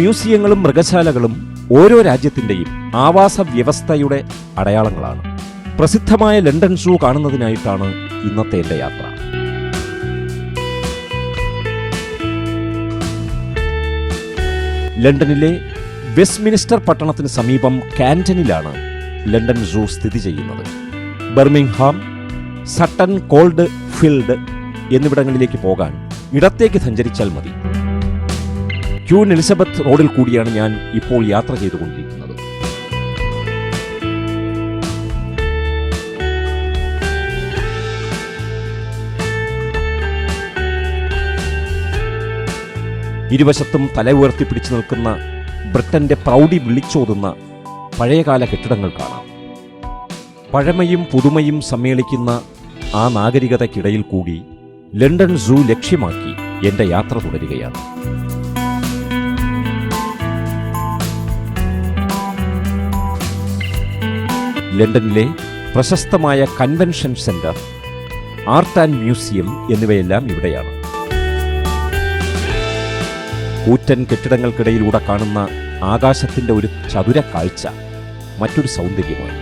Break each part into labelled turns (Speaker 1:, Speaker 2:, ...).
Speaker 1: മ്യൂസിയങ്ങളും മൃഗശാലകളും ഓരോ രാജ്യത്തിന്റെയും ആവാസ വ്യവസ്ഥയുടെ അടയാളങ്ങളാണ്. പ്രസിദ്ധമായ ലണ്ടൻ ഷൂ കാണുന്നതിനായിട്ടാണ് ഇന്നത്തെ എന്റെ യാത്ര. ലണ്ടനിലെ വെസ്റ്റ്മിനിസ്റ്റർ പട്ടണത്തിന് സമീപം കാന്റനിലാണ് ലണ്ടൻ സൂ സ്ഥിതി ചെയ്യുന്നത്. ബർമിംഗ്ഹാം സട്ടൺ കോൾഡ് ഫീൽഡ് എന്നിവിടങ്ങളിലേക്ക് പോകാൻ ഇടത്തേക്ക് സഞ്ചരിച്ചാൽ മതി. ക്യൂൻ എലിസബത്ത് റോഡിൽ കൂടിയാണ് ഞാൻ ഇപ്പോൾ യാത്ര ചെയ്തുകൊണ്ടിരിക്കുന്നത്. ഇരുവശത്തും തല ഉയർത്തിപ്പിടിച്ചു നിൽക്കുന്ന ബ്രിട്ടന്റെ പ്രൗഢി വിളിച്ചോതുന്ന പഴയകാല കെട്ടിടങ്ങൾ കാണാം. പഴമയും പുതുമയും സമ്മേളിക്കുന്ന ആ നാഗരികതയ്ക്കിടയിൽ കൂടി ലണ്ടൻ സൂ ലക്ഷ്യമാക്കി എന്റെ യാത്ര തുടരുകയാണ്. ലണ്ടനിലെ പ്രശസ്തമായ convention centre art and museum എന്നിവയെല്ലാം ഇവിടെയാണ്. കൂറ്റൻ കെട്ടിടങ്ങൾക്കിടയിലൂടെ കാണുന്ന ആകാശത്തിന്റെ ഒരു ചതുര കാഴ്ച മറ്റൊരു സൗന്ദര്യമാണ്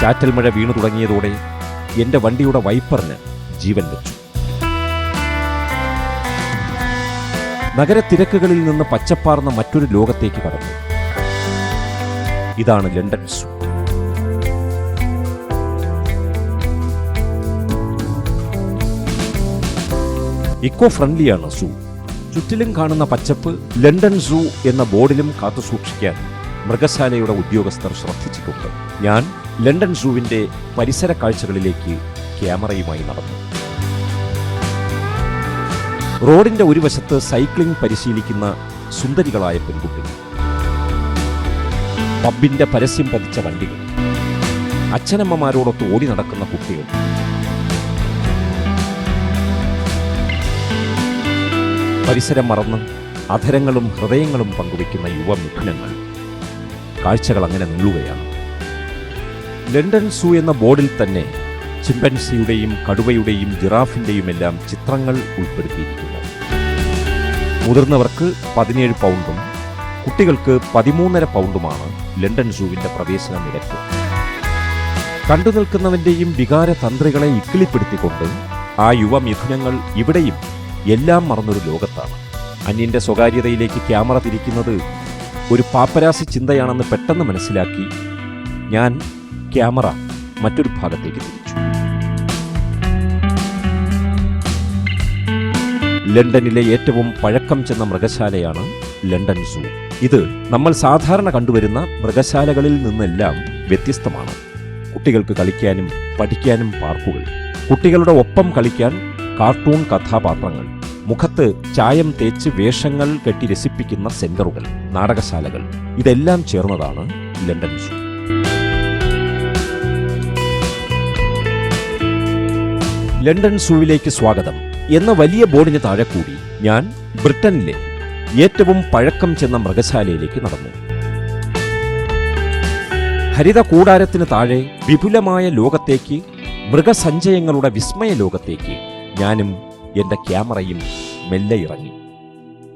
Speaker 1: ചാറ്റൽ മഴ വീണു തുടങ്ങിയതോടെ എന്റെ വണ്ടിയുടെ വൈപ്പറിന് ജീവൻ വെച്ചു. നഗരത്തിരക്കുകളിൽ നിന്ന് പച്ചപ്പാർന്ന മറ്റൊരു ലോകത്തേക്ക് കടന്നു. ഇതാണ് ലണ്ടൻ സൂ. ഇക്കോ ഫ്രണ്ട്ലിയാണ് സൂ. ചുറ്റിലും കാണുന്ന പച്ചപ്പ് ലണ്ടൻ സൂ എന്ന ബോർഡിലും കാത്തുസൂക്ഷിക്കാൻ മൃഗശാലയുടെ ഉദ്യോഗസ്ഥർ ശ്രദ്ധിച്ചിട്ടുണ്ട്. ഞാൻ ലണ്ടൻ സൂവിന്റെ പരിസര കാഴ്ചകളിലേക്ക് ക്യാമറയുമായി നടന്നു. റോഡിന്റെ ഒരു വശത്ത് സൈക്ലിംഗ് പരിശീലിക്കുന്ന സുന്ദരികളായ പെൺകുട്ടികൾ. പബ്ബിന്റെ പരസ്യം പതിച്ച വണ്ടികൾ. അച്ഛനമ്മമാരോടൊത്ത് ഓടി നടക്കുന്ന കുട്ടികൾ. പരിസരം മറന്ന് അധരങ്ങളും ഹൃദയങ്ങളും പങ്കുവയ്ക്കുന്ന യുവ മിഥുനങ്ങൾ കാഴ്ചകൾ അങ്ങനെ നീളുകയാണ്. ലണ്ടൻ സൂ എന്ന ബോർഡിൽ തന്നെ ചിമ്പൻസിയുടെയും കടുവയുടെയും ജിറാഫിന്റെയും എല്ലാം ചിത്രങ്ങൾ ഉൾപ്പെടുത്തിയിരിക്കുന്നു. മുതിർന്നവർക്ക് പതിനേഴ് പൗണ്ടും കുട്ടികൾക്ക് പതിമൂന്നര പൗണ്ടുമാണ് ലണ്ടൻ സൂവിന്റെ പ്രവേശന നിരക്ക്. കണ്ടു നിൽക്കുന്നവന്റെയും വികാര തന്ത്രികളെ ഇക്കിളിപ്പെടുത്തിക്കൊണ്ട് ആ യുവമിഥുനങ്ങൾ ഇവിടെയും എല്ലാം മറന്നൊരു ലോകത്താണ്. അന്യന്റെ സ്വകാര്യതയിലേക്ക് ക്യാമറ തിരിക്കുന്നത് ഒരു പാപ്പരാസി ചിന്തയാണെന്ന് പെട്ടെന്ന് മനസ്സിലാക്കി ഞാൻ ക്യാമറ മറ്റൊരു ഭാഗത്തേക്ക് തിരിച്ചു. ലണ്ടനിലെ ഏറ്റവും പഴക്കം ചെന്ന മൃഗശാലയാണ് ലണ്ടൻ സൂ. ഇത് നമ്മൾ സാധാരണ കണ്ടുവരുന്ന മൃഗശാലകളിൽ നിന്നെല്ലാം വ്യത്യസ്തമാണ്. കുട്ടികൾക്ക് കളിക്കാനും പഠിക്കാനും പാർക്കുകൾ കുട്ടികളുടെ ഒപ്പം കളിക്കാൻ കാർട്ടൂൺ കഥാപാത്രങ്ങൾ മുഖത്ത് ചായം തേച്ച് വേഷങ്ങൾ കെട്ടി രസിപ്പിക്കുന്ന സെന്ററുകൾ നാടകശാലകൾ ഇതെല്ലാം ചേർന്നതാണ് ലണ്ടൻ സൂ. ലണ്ടൻ സൂവിലേക്ക് സ്വാഗതം. എന്ന വലിയ ബോർഡിന് താഴെ കൂടി ഞാൻ ബ്രിട്ടനിലെ ഏറ്റവും പഴക്കം ചെന്ന മൃഗശാലയിലേക്ക് നടന്നു. ഹരിത കൂടാരത്തിന് താഴെ വിപുലമായ ലോകത്തേക്ക് മൃഗസഞ്ചയങ്ങളുടെ വിസ്മയ ലോകത്തേക്ക് ഞാനും എന്റെ ക്യാമറയും മെല്ലെ ഇറങ്ങി.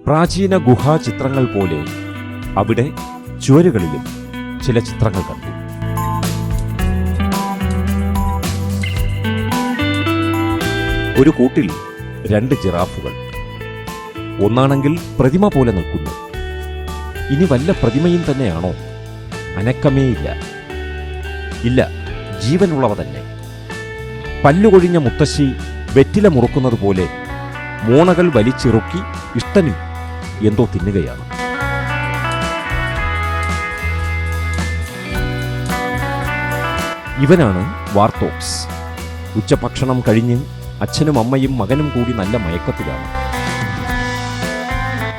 Speaker 1: പ്രാചീന ഗുഹാചിത്രങ്ങൾ പോലെ അവിടെ ചുവരുകളിലും ചില ചിത്രങ്ങൾ കണ്ടു. ഒരു കൂട്ടിൽ രണ്ട് ജിറാഫുകൾ. ഒന്നാണെങ്കിൽ പ്രതിമ പോലെ നിൽക്കുന്നു. ഇനി വല്ല പ്രതിമയും തന്നെയാണോ? അനക്കമേയില്ല. ഇല്ല ജീവനുള്ളവ തന്നെ. പല്ലുകൊഴിഞ്ഞ മുത്തശ്ശി വെറ്റില മുറുക്കുന്നത് പോലെ മോണകൾ വലിച്ചിറുക്കി ഇഷ്ടനും എന്തോ തിന്നുകയാണ്. ഇവനാണ് വാർത്തോക്സ്. ഉച്ചഭക്ഷണം കഴിഞ്ഞ് അച്ഛനും അമ്മയും മകനും കൂടി നല്ല മയക്കത്തിലാണ്.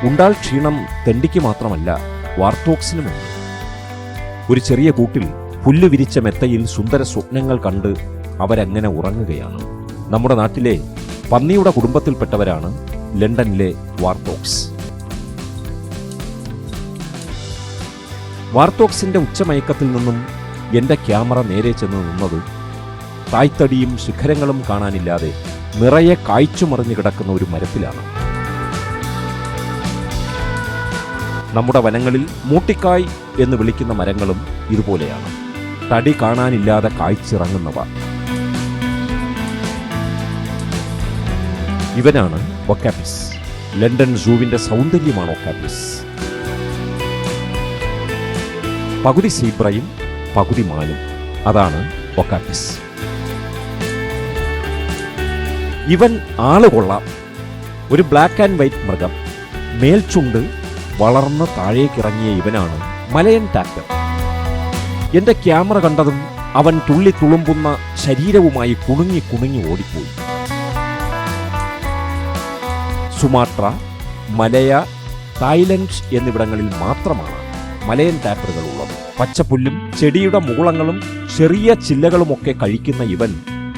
Speaker 1: ഉണ്ടാൽ ക്ഷീണം തെണ്ടിക്ക് മാത്രമല്ല വാർത്തോക്സിനുമുണ്ട് ഒരു ചെറിയ കൂട്ടിൽ പുല്ല് വിരിച്ച മെത്തയിൽ സുന്ദര സ്വപ്നങ്ങൾ കണ്ട് അവരങ്ങനെ ഉറങ്ങുകയാണ്. നമ്മുടെ നാട്ടിലെ പന്നിയുടെ കുടുംബത്തിൽപ്പെട്ടവരാണ് ലണ്ടനിലെ വാർത്തോക്സ്. വാർത്തോക്സിന്റെ ഉച്ചമയക്കത്തിൽ നിന്നും എന്റെ ക്യാമറ നേരെ ചെന്ന് നിന്നത് തായ്തടിയും ശിഖരങ്ങളും കാണാനില്ലാതെ നിറയെ കായ്ച്ചുമറിഞ്ഞു കിടക്കുന്ന ഒരു മരത്തിലാണ്. നമ്മുടെ വനങ്ങളിൽ മൂട്ടിക്കായ് എന്ന് വിളിക്കുന്ന മരങ്ങളും ഇതുപോലെയാണ്. തടി കാണാനില്ലാതെ കായ്ച്ചിറങ്ങുന്നവ. ഇവനാണ് ഒക്കാപ്പിസ് ലണ്ടൻ സൂവിന്റെ സൗന്ദര്യമാണ് ഒക്കാപ്പിസ് പകുതി സീബ്രയും പകുതി മാനും. അതാണ് ഒക്കാപ്പിസ് ഇവൻ ആൾ കൊള്ളാം. ഒരു ബ്ലാക്ക് ആൻഡ് വൈറ്റ് മൃഗം. മേൽചുണ്ട് വളർന്ന് താഴേക്കിറങ്ങിയ ഇവനാണ് മലയൻ ടാക്ടർ എന്റെ ക്യാമറ കണ്ടതും അവൻ തുള്ളി തുളുമ്പുന്ന ശരീരവുമായി കുണുങ്ങി കുണുങ്ങി ഓടിപ്പോയി. സുമാട്ര മലയ തായ്ലൻഡ് എന്നിവിടങ്ങളിൽ മാത്രമാണ് മലയൻ ടാപ്പറുകൾ ഉള്ളത്. പച്ചപ്പുല്ലും ചെടിയുടെ മൂളങ്ങളും ചെറിയ ചില്ലകളുമൊക്കെ കഴിക്കുന്ന ഇവൻ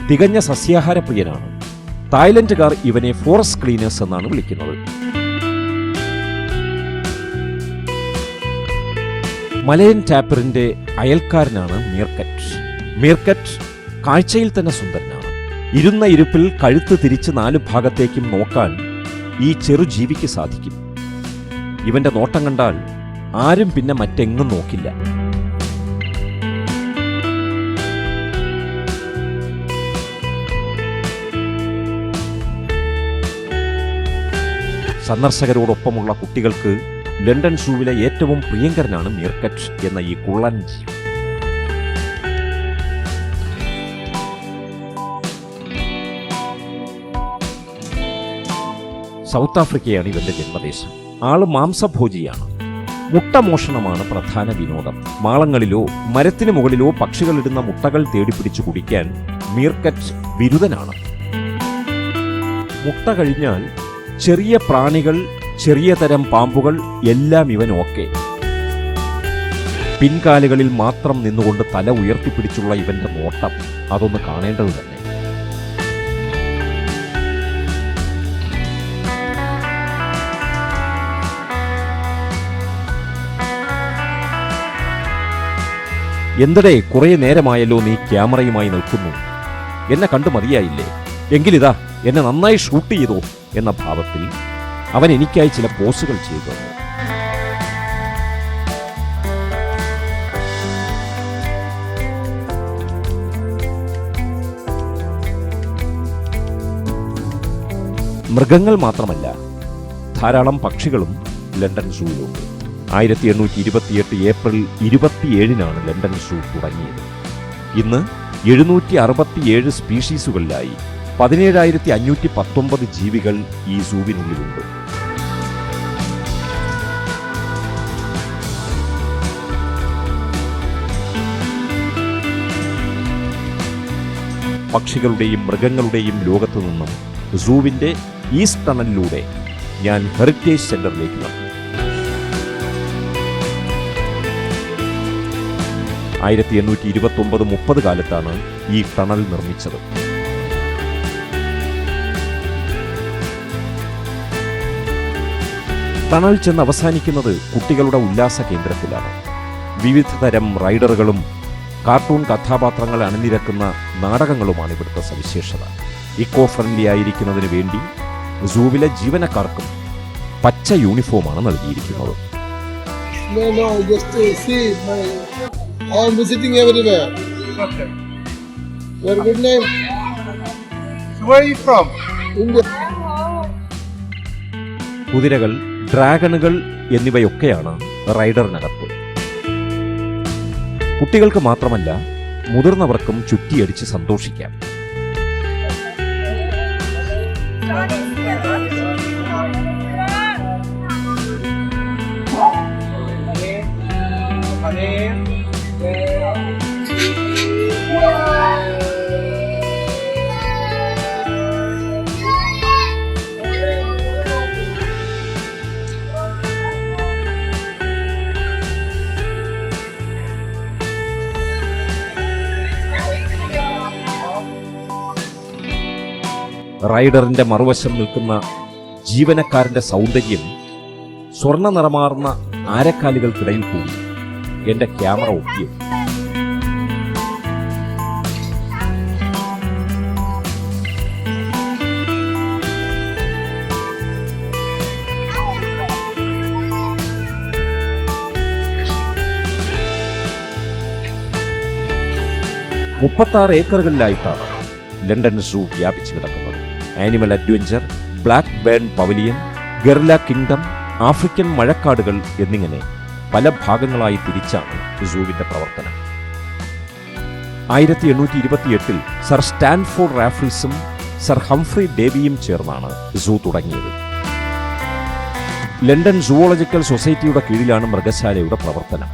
Speaker 1: തികഞ്ഞ സസ്യാഹാര പ്രിയനാണ് തായ്ലൻഡുകാർ ഇവനെ ഫോറസ്റ്റ് ക്ലീനേഴ്സ് എന്നാണ് വിളിക്കുന്നത്. മലയൻ ടാപ്പറിന്റെ അയൽക്കാരനാണ് മീർക്കറ്റ്. മീർക്കറ്റ് കാഴ്ചയിൽ തന്നെ സുന്ദരനാണ്. ഇരുന്ന ഇരുപ്പിൽ കഴുത്ത് തിരിച്ച് നാല് ഭാഗത്തേക്കും നോക്കാൻ ഈ ചെറു ജീവിക്ക് സാധിക്കും. ഇവന്റെ നോട്ടം കണ്ടാൽ ആരും പിന്നെ മറ്റെങ്ങും നോക്കില്ല. സന്ദർശകരോടൊപ്പമുള്ള കുട്ടികൾക്ക് ലണ്ടൻ സൂവിലെ ഏറ്റവും പ്രിയങ്കരനാണ് മീർക്കറ്റ് എന്ന ഈ കുള്ളൻ. ജീവി സൗത്ത് ആഫ്രിക്കയാണ് ഇവന്റെ ജന്മദേശം. ആൾ മാംസഭോജിയാണ്. മുട്ട മോഷണമാണ് പ്രധാന വിനോദം. മാളങ്ങളിലോ മരത്തിന് മുകളിലോ പക്ഷികളിടുന്ന മുട്ടകൾ തേടിപ്പിടിച്ചു കുടിക്കാൻ മീർക്കറ്റ് ബിരുദനാണ് മുട്ട കഴിഞ്ഞാൽ ചെറിയ പ്രാണികൾ ചെറിയ തരം പാമ്പുകൾ എല്ലാം ഇവൻ ഓക്കെ. പിൻകാലുകളിൽ മാത്രം നിന്നുകൊണ്ട് തല ഉയർത്തിപ്പിടിച്ചുള്ള ഇവന്റെ നോട്ടം അതൊന്ന് കാണേണ്ടത് തന്നെ. എന്തടേ കുറെ നേരമായല്ലോ നീ ക്യാമറയുമായി നിൽക്കുന്നു. എന്നെ കണ്ടു മതിയായില്ലേ? എങ്കിലിതാ എന്നെ നന്നായി ഷൂട്ട് ചെയ്തോ എന്ന ഭാവത്തിൽ അവൻ എനിക്കായി ചില പോസുകൾ ചെയ്തു മൃഗങ്ങൾ മാത്രമല്ല ധാരാളം പക്ഷികളും ലണ്ടൻ സൂവിലുണ്ട് ആയിരത്തി എണ്ണൂറ്റി ഇരുപത്തിയെട്ട് ഏപ്രിൽ ഇരുപത്തിയേഴിനാണ് ലണ്ടൻ സൂ തുടങ്ങിയത്. ഇന്ന് എഴുന്നൂറ്റി അറുപത്തിയേഴ് സ്പീഷീസുകളിലായി പതിനേഴായിരത്തി അഞ്ഞൂറ്റി പത്തൊമ്പത് ജീവികൾ ഈ സൂവിനുള്ളിലുണ്ട്. പക്ഷികളുടെയും മൃഗങ്ങളുടെയും ലോകത്തു നിന്നും സൂവിന്റെ ഈസ്റ്റ് ടണലിലൂടെ ഞാൻ ഹെറിറ്റേജ് സെന്ററിലേക്ക് നടന്നു. ആയിരത്തി എണ്ണൂറ്റി ഇരുപത്തി ഒമ്പത് മുപ്പത് കാലത്താണ് ഈ ടണൽ നിർമ്മിച്ചത്. ടണൽ ചെന്ന് അവസാനിക്കുന്നത് കുട്ടികളുടെ ഉല്ലാസ കേന്ദ്രത്തിലാണ് വിവിധ തരം റൈഡറുകളും കാർട്ടൂൺ കഥാപാത്രങ്ങൾ അണിനിരക്കുന്ന നാടകങ്ങളുമാണ് ഇവിടുത്തെ സവിശേഷത ഇക്കോ ഫ്രണ്ട്ലി ആയിരിക്കുന്നതിന് വേണ്ടി സൂവിലെ ജീവനക്കാർക്കും പച്ച യൂണിഫോമാണ് നൽകിയിരിക്കുന്നത്
Speaker 2: No, no, just to see. My, I'm visiting everywhere.
Speaker 3: Okay.
Speaker 2: Your good name?
Speaker 3: So where are you from?
Speaker 2: India.
Speaker 1: കുതിരകൾ ഡ്രാഗണുകൾ എന്നിവയൊക്കെയാണ് റൈഡറിനകത്ത് കുട്ടികൾക്ക് മാത്രമല്ല മുതിർന്നവർക്കും ചുറ്റിയടിച്ച് സന്തോഷിക്കാം റൈഡറിന്റെ മറുവശം നിൽക്കുന്ന ജീവനക്കാരന്റെ സൗന്ദര്യം സ്വർണ നിറമാർന്ന ആരക്കാലികൾക്കിടയിൽ കൂടി എന്റെ ക്യാമറ ഒപ്പിയത് മുപ്പത്താറ് ഏക്കറുകളിലായിട്ടാണ് ലണ്ടൻ സൂ വ്യാപിച്ചു കിടക്കുന്നത്. Animal adventure Blackburn pavilion gorilla kingdom African മഴക്കാടുകൾ എന്നിങ്ങനെ പല ഭാഗങ്ങളായി തിരിച്ചാണ് സൂവിന്റെ പ്രവർത്തനം. ആയിരത്തി എണ്ണൂറ്റി ഇരുപത്തിയെട്ടിൽ സർ സ്റ്റാൻഫോർഡ് റാഫിൾസും സർ ഹംഫ്രി ഡേവിയും ചേർന്നാണ് സൂ തുടങ്ങിയത്. ലണ്ടൻ സുവോളജിക്കൽ സൊസൈറ്റിയുടെ കീഴിലാണ് മൃഗശാലയുടെ പ്രവർത്തനം.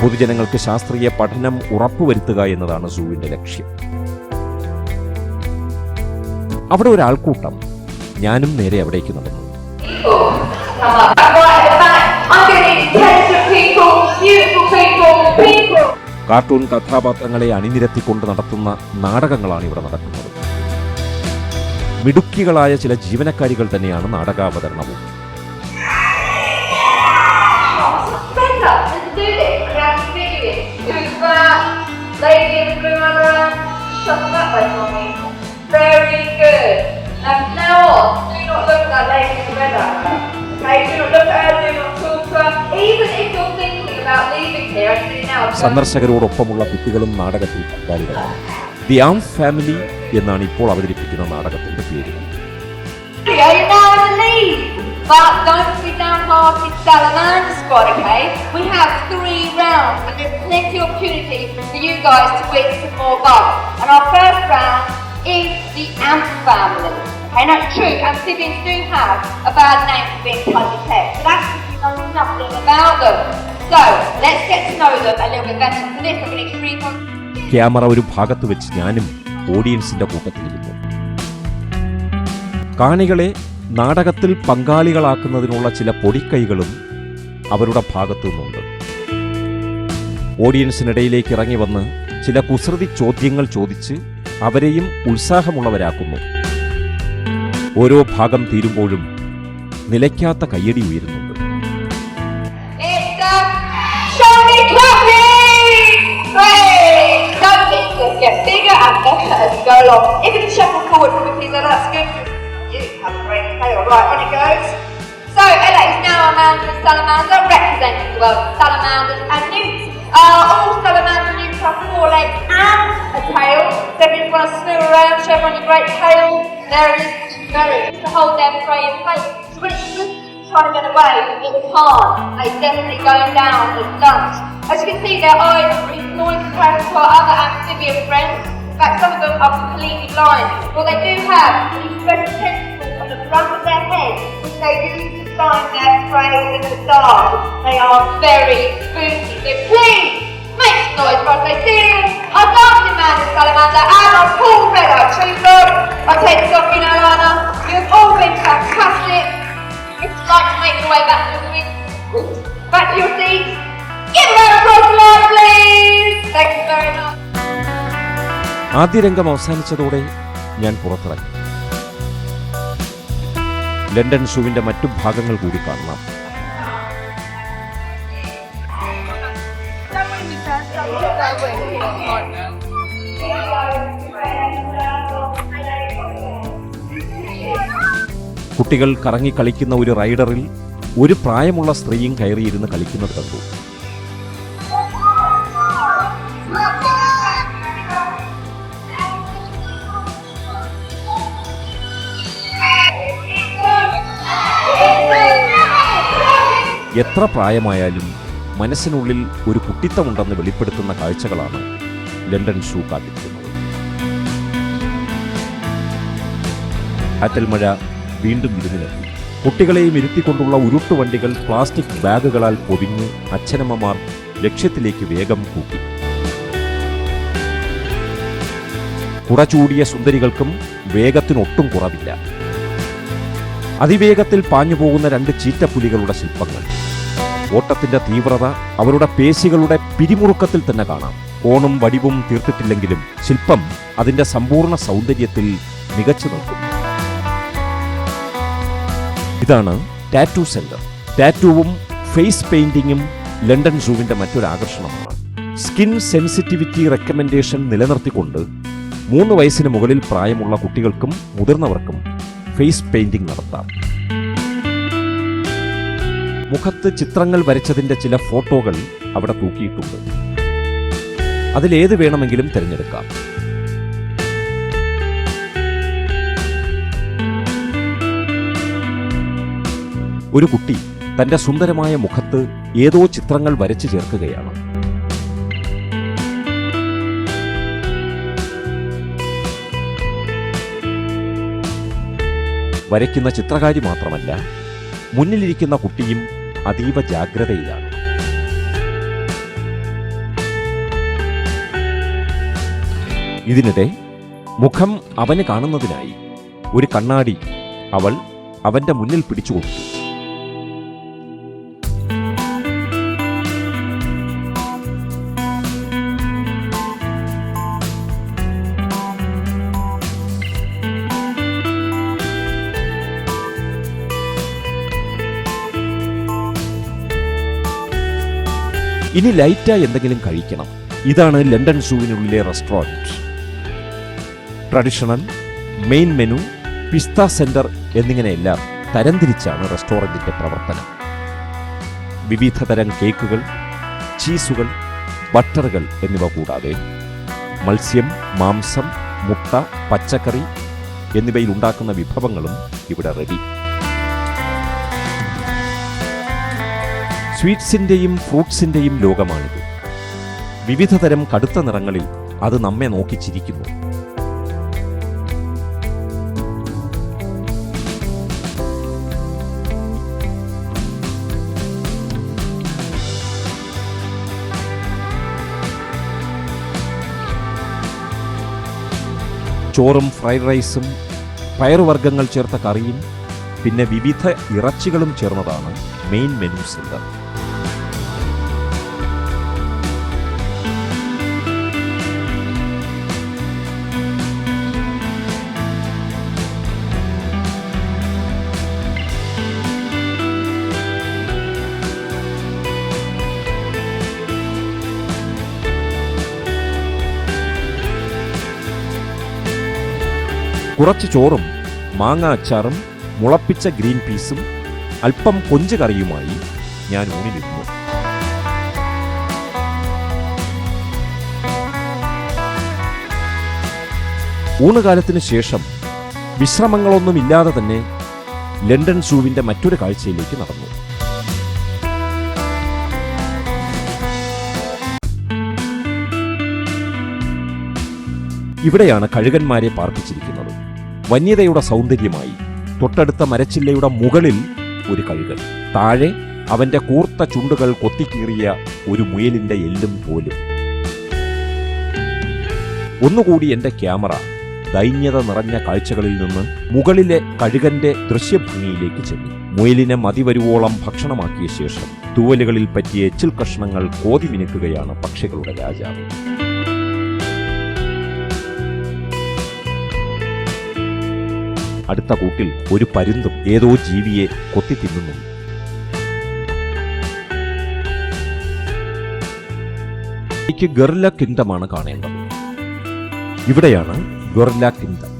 Speaker 1: പൊതുജനങ്ങൾക്ക് ശാസ്ത്രീയ പഠനം ഉറപ്പുവരുത്തുക എന്നതാണ് സൂവിന്റെ ലക്ഷ്യം. അവിടെ ഒരാൾക്കൂട്ടം ഞാനും നേരെ അവിടേക്ക് നടന്നു. കാർട്ടൂൺ കഥാപാത്രങ്ങളെ അണിനിരത്തിക്കൊണ്ട് നടത്തുന്ന നാടകങ്ങളാണ് ഇവിടെ നടക്കുന്നത്. മിടുക്കികളായ ചില ജീവനക്കാരികൾ തന്നെയാണ് നാടകാവതരണവും.
Speaker 4: Thank you. Good. Now, from now on, do not look at that lady in the red. Okay, do not look at her, do not talk to her. Even if you're thinking about leaving here, I do now.
Speaker 1: സന്ദർശകരോടൊപ്പമുള്ള കുട്ടികളും നാടകത്തിൽ പങ്കാളികളാണ് the am family എന്നാണ് ഇപ്പോൾ അവതരിപ്പിക്കുന്ന നാടകത്തിന്റെ പേര്
Speaker 4: in? But don't be downhearted, Salamander squad, okay? We have three rounds, and there's plenty of opportunity for you guys to win some more gold. And our first round is the Amp family. Okay, now it's true, amphibians do have a bad name for being pets, but that's because you know nothing about them. So, let's get to know them a little bit better. For this, I'm going to read on.
Speaker 1: Camera ഒരു ഭാഗത്ത് വെച്ച് ഞാനും ഓഡിയൻസിന്റെ കൂട്ടത്തിലിരുന്നു കാണികളെ നാടകത്തിൽ പങ്കാളികളാക്കുന്നതിനുള്ള ചില പൊടിക്കൈകളും അവരുടെ ഭാഗത്തു നിന്നുണ്ട് ഓഡിയൻസിനിടയിലേക്ക് ഇറങ്ങി വന്ന് ചില കുസൃതി ചോദ്യങ്ങൾ ചോദിച്ച് അവരെയും ഉത്സാഹമുള്ളവരാക്കുന്നു ഓരോ ഭാഗം തീരുമ്പോഴും നിലയ്ക്കാത്ത കയ്യടി ഉയരുന്നുണ്ട്.
Speaker 4: So, Ella is now a and Salamander, representing the world of salamanders and newts. Uh, all salamander have four legs and a tail. So if you want to swim around, show everyone your great tail, there is. Very to hold their prey in place. So when it's just trying to get away, it can't. It's definitely going down as lunch. As you can see, their eyes are pretty noise compared to our other amphibian friends. In fact, some of them are completely blind. Well, they do have these special tentacles on the front of their head, which they use to find their prey in the dark. They are very spooky. So please, see our dancing man is salamander and our Paul Red Eye Tree Frog. I'll take this off you now, Lana. You've all been fantastic. You'd like to make your way back to your back to your seats, give a round of applause please. Thank you very much.
Speaker 1: ആദ്യ രംഗം അവസാനിച്ചതോടെ ഞാൻ പുറത്തിറങ്ങി London സൂവിന്റെ മറ്റു ഭാഗങ്ങൾ കൂടി കാണണം കുട്ടികൾ കറങ്ങി കളിക്കുന്ന ഒരു റൈഡറിൽ ഒരു പ്രായമുള്ള സ്ത്രീയും കയറിയിരുന്ന് കളിക്കുന്നത് കണ്ടു. എത്ര പ്രായമായാലും മനസ്സിനുള്ളിൽ ഒരു കുട്ടിത്തമുണ്ടെന്ന് വെളിപ്പെടുത്തുന്ന കാഴ്ചകളാണ് ലണ്ടൻ ഷൂ കാത്തിരിക്കുന്നത്. ആറ്റൽ മഴ വീണ്ടും വിരുന്നിലെത്തി കുട്ടികളെയും ഇരുത്തിക്കൊണ്ടുള്ള ഉരുട്ടുവണ്ടികൾ പ്ലാസ്റ്റിക് ബാഗുകളാൽ പൊതിഞ്ഞ് അച്ഛനമ്മമാർ ലക്ഷ്യത്തിലേക്ക് വേഗം കൂട്ടി. കുടചൂടിയ സുന്ദരികൾക്കും വേഗത്തിനൊട്ടും കുറവില്ല. അതിവേഗത്തിൽ പാഞ്ഞു പോകുന്ന രണ്ട് ചീറ്റപ്പുലികളുടെ ശില്പങ്ങൾ. ഓട്ടത്തിന്റെ തീവ്രത അവരുടെ പേശികളുടെ പിരിമുറുക്കത്തിൽ തന്നെ കാണാം. ഓണും വടിവും തീർത്തിട്ടില്ലെങ്കിലും ശില്പം അതിന്റെ സമ്പൂർണ സൗന്ദര്യത്തിൽ മികച്ചു നിൽക്കും. ഇതാണ് ടാറ്റു സെന്റർ. ടാറ്റുവും ഫേസ് പെയിന്റിങ്ങും ലണ്ടൻ സൂവിന്റെ മറ്റൊരു ആകർഷണമാണ്. സ്കിൻ സെൻസിറ്റിവിറ്റി റെക്കമെൻഡേഷൻ നിലനിർത്തിക്കൊണ്ട് മൂന്ന് വയസ്സിന് മുകളിൽ പ്രായമുള്ള കുട്ടികൾക്കും മുതിർന്നവർക്കും ഫേസ് പെയിന്റിംഗ് നടത്താം. മുഖത്ത് ചിത്രങ്ങൾ വരച്ചതിന്റെ ചില ഫോട്ടോകൾ അവിടെ തൂക്കിയിട്ടുണ്ട്. അതിലേത് വേണമെങ്കിലും തിരഞ്ഞെടുക്കാം. ഒരു കുട്ടി തന്റെ സുന്ദരമായ മുഖത്ത് ഏതോ ചിത്രങ്ങൾ വരച്ചു ചേർക്കുകയാണ്. വരയ്ക്കുന്ന ചിത്രകാരി മാത്രമല്ല മുന്നിലിരിക്കുന്ന കുട്ടിയും അതീവ ജാഗ്രതയിലാണ്. ഇതിനിടെ മുഖം അവന് കാണുന്നതിനായി ഒരു കണ്ണാടി അവൾ അവന്റെ മുന്നിൽ പിടിച്ചു ഇനി ലൈറ്റായി എന്തെങ്കിലും കഴിക്കണം. ഇതാണ് ലണ്ടൻ സൂവിനുള്ളിലെ റെസ്റ്റോറന്റ്. ട്രഡീഷണൽ മെയിൻ മെനു പിസ്ത സെന്റർ എന്നിങ്ങനെയെല്ലാം തരംതിരിച്ചാണ് റെസ്റ്റോറന്റിന്റെ പ്രവർത്തനം. വിവിധ തരം കേക്കുകൾ ചീസുകൾ ബട്ടറുകൾ എന്നിവ കൂടാതെ മത്സ്യം മാംസം മുട്ട പച്ചക്കറി എന്നിവയിൽ ഉണ്ടാക്കുന്ന വിഭവങ്ങളും ഇവിടെ റെഡി. സ്വീറ്റ്സിന്റെയും ഫ്രൂട്ട്സിന്റെയും ലോകമാണിത്. വിവിധ തരം കടുത്ത നിറങ്ങളിൽ അത് നമ്മെ നോക്കി ചിരിക്കുന്നു. ചോറും ഫ്രൈഡ് റൈസും പയറുവർഗങ്ങൾ ചേർത്ത കറിയും പിന്നെ വിവിധ ഇറച്ചികളും ചേർന്നതാണ് മെയിൻ മെനു സെന്റർ. കുറച്ച് ചോറും മാങ്ങ അച്ചാറും മുളപ്പിച്ച ഗ്രീൻ പീസും അല്പം കൊഞ്ച് കറിയുമായി ഞാൻ ഊണിലിരുന്നു. ഊണുകാലത്തിന് ശേഷം വിശ്രമങ്ങളൊന്നുമില്ലാതെ തന്നെ ലണ്ടൻ സൂവിന്റെ മറ്റൊരു കാഴ്ചയിലേക്ക് നടന്നു. ഇവിടെയാണ് കഴുകന്മാരെ പാർപ്പിച്ചിരിക്കുന്നത്. വന്യതയുടെ സൗന്ദര്യമായി. തൊട്ടടുത്ത മരച്ചില്ലയുടെ മുകളിൽ ഒരു കഴുകൻ. താഴെ അവന്റെ കൂർത്ത ചുണ്ടുകൾ കൊത്തിക്കീറിയ ഒരു മുയലിന്റെ എല്ലും പോലും. ഒന്നുകൂടി എന്റെ ക്യാമറ ദൈന്യത നിറഞ്ഞ കാഴ്ചകളിൽ നിന്ന് മുകളിലെ കഴുകന്റെ ദൃശ്യഭംഗിയിലേക്ക് ചെന്നു. മുയലിനെ മതിവരുവോളം ഭക്ഷണമാക്കിയ ശേഷം തൂവലുകളിൽ പറ്റിയ എച്ചിൽ കഷ്ണങ്ങൾ കോതി മിനുക്കുകയാണ് പക്ഷികളുടെ രാജാവ്. അടുത്ത കൂട്ടിൽ ഒരു പരുന്തും ഏതോ ജീവിയെ കൊത്തി തിന്നുന്നു. എനിക്ക് ഗർല കിങ്ഡമാണ് കാണേണ്ടത്. ഇവിടെയാണ് ഗൊറില്ല കിങ്ഡം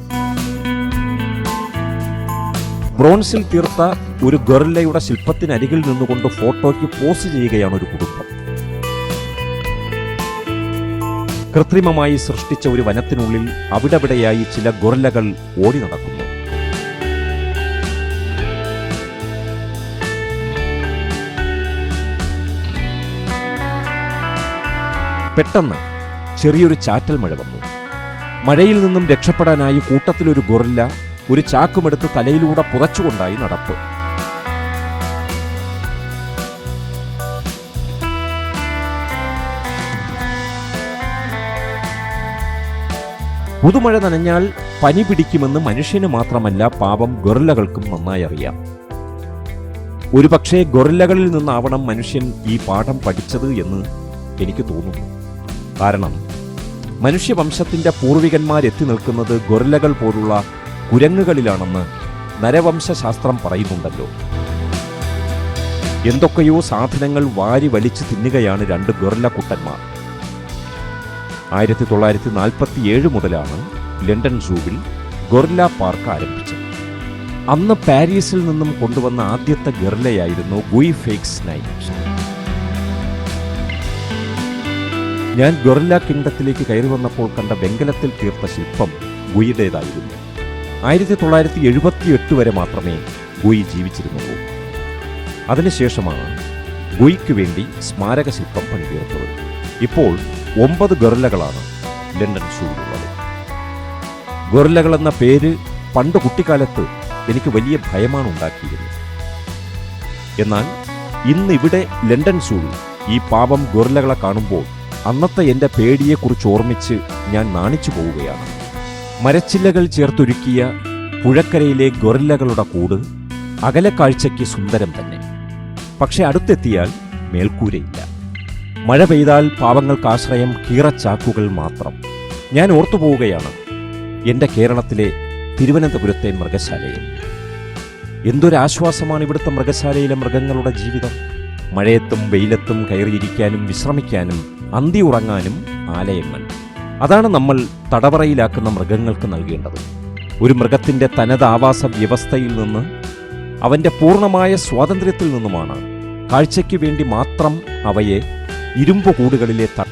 Speaker 1: ബ്രോൺസിൽ തീർത്ത ഒരു ഗൊറില്ലയുടെ ശില്പത്തിനരികിൽ നിന്നുകൊണ്ട് ഫോട്ടോയ്ക്ക് പോസ്റ്റ് ചെയ്യുകയാണ് ഒരു കുടുംബം. കൃത്രിമമായി സൃഷ്ടിച്ച ഒരു വനത്തിനുള്ളിൽ അവിടെവിടെയായി ചില ഗൊറില്ലകൾ ഓടി നടക്കുന്നു. പെട്ടെന്ന് ചെറിയൊരു ചാറ്റൽ മഴ വന്നു. മഴയിൽ നിന്നും രക്ഷപ്പെടാനായി കൂട്ടത്തിലൊരു ഗൊറില്ല ഒരു ചാക്കുമെടുത്ത് തലയിലൂടെ പുതച്ചുകൊണ്ടായി നടപ്പ്. പുതുമഴ നനഞ്ഞാൽ പനി പിടിക്കുമെന്ന് മനുഷ്യന് മാത്രമല്ല പാപം ഗൊറില്ലകൾക്കും നന്നായി അറിയാം. ഒരുപക്ഷെ ഗൊറില്ലകളിൽ നിന്നാവണം മനുഷ്യൻ ഈ പാഠം പഠിച്ചത് എന്ന് എനിക്ക് തോന്നുന്നു. കാരണം മനുഷ്യവംശത്തിന്റെ പൂർവികന്മാരെത്തി നിൽക്കുന്നത് ഗൊറില്ലകൾ പോലുള്ള കുരങ്ങുകളിലാണെന്ന് നരവംശശാസ്ത്രം പറയുന്നുണ്ടല്ലോ. എന്തൊക്കെയോ സാധനങ്ങൾ വാരി വലിച്ചു തിന്നുകയാണ് രണ്ട് ഗൊറില്ല കുട്ടന്മാർ. ആയിരത്തി തൊള്ളായിരത്തി നാൽപ്പത്തി ഏഴ് മുതലാണ് ലണ്ടൻ സൂവിൽ ഗൊറില്ല പാർക്ക് ആരംഭിച്ചത്. അന്ന് പാരീസിൽ നിന്നും കൊണ്ടുവന്ന ആദ്യത്തെ ഗൊറില്ലയായിരുന്നു ഗുയ് ഫേക്സ് നൈറ്റ്. ഞാൻ ഗൊറില്ല കിങ്ഡത്തിലേക്ക് കയറി വന്നപ്പോൾ കണ്ട വെങ്കലത്തിൽ തീർത്ത ശില്പം ഗുയിയുടേതായിരുന്നു. ആയിരത്തി തൊള്ളായിരത്തി എഴുപത്തി എട്ട് വരെ മാത്രമേ ഗുയി ജീവിച്ചിരുന്നുള്ളൂ. അതിനുശേഷമാണ് ഗുയിക്ക് വേണ്ടി സ്മാരക ശില്പം പണിതീർത്തത്. ഇപ്പോൾ ഒമ്പത് ഗൊറില്ലകളാണ് ലണ്ടൻ സൂവിലുള്ളത് ഗൊറില്ലകൾ എന്ന പേര് പണ്ട് കുട്ടിക്കാലത്ത് എനിക്ക് വലിയ ഭയമാണ് ഉണ്ടാക്കിയിരുന്നത്. എന്നാൽ ഇന്നിവിടെ ലണ്ടൻ സൂവിൽ ഈ പാപം ഗൊറില്ലകളെ കാണുമ്പോൾ അന്നത്തെ എന്റെ പേടിയെക്കുറിച്ച് ഓർമ്മിച്ച് ഞാൻ നാണിച്ചു പോവുകയാണ്. മരച്ചില്ലകൾ ചേർത്തൊരുക്കിയ പുഴക്കരയിലെ ഗൊറില്ലകളുടെ കൂട് അകലക്കാഴ്ചയ്ക്ക് സുന്ദരം തന്നെ. പക്ഷെ അടുത്തെത്തിയാൽ മേൽക്കൂരയില്ല. മഴ പെയ്താൽ പാവങ്ങൾക്ക് ആശ്രയം കീറച്ചാക്കുകൾ മാത്രം. ഞാൻ ഓർത്തുപോവുകയാണ് എന്റെ കേരളത്തിലെ തിരുവനന്തപുരത്തെ മൃഗശാലയിൽ. എന്തൊരാശ്വാസമാണ് ഇവിടുത്തെ മൃഗശാലയിലെ മൃഗങ്ങളുടെ ജീവിതം? മഴയത്തും വെയിലത്തും കയറിയിരിക്കാനും വിശ്രമിക്കാനും അന്തി ഉറങ്ങാനും ആലയങ്ങൾ. അതാണ് നമ്മൾ തടവറയിലാക്കുന്ന മൃഗങ്ങൾക്ക് നൽകേണ്ടത്. ഒരു മൃഗത്തിന്റെ തനത് ആവാസ വ്യവസ്ഥയിൽ നിന്ന് അവന്റെ പൂർണമായ സ്വാതന്ത്ര്യത്തിൽ നിന്നുമാണ് കാഴ്ചയ്ക്ക് വേണ്ടി മാത്രം അവയെ ഇരുമ്പ് കൂടുകളിലെ ത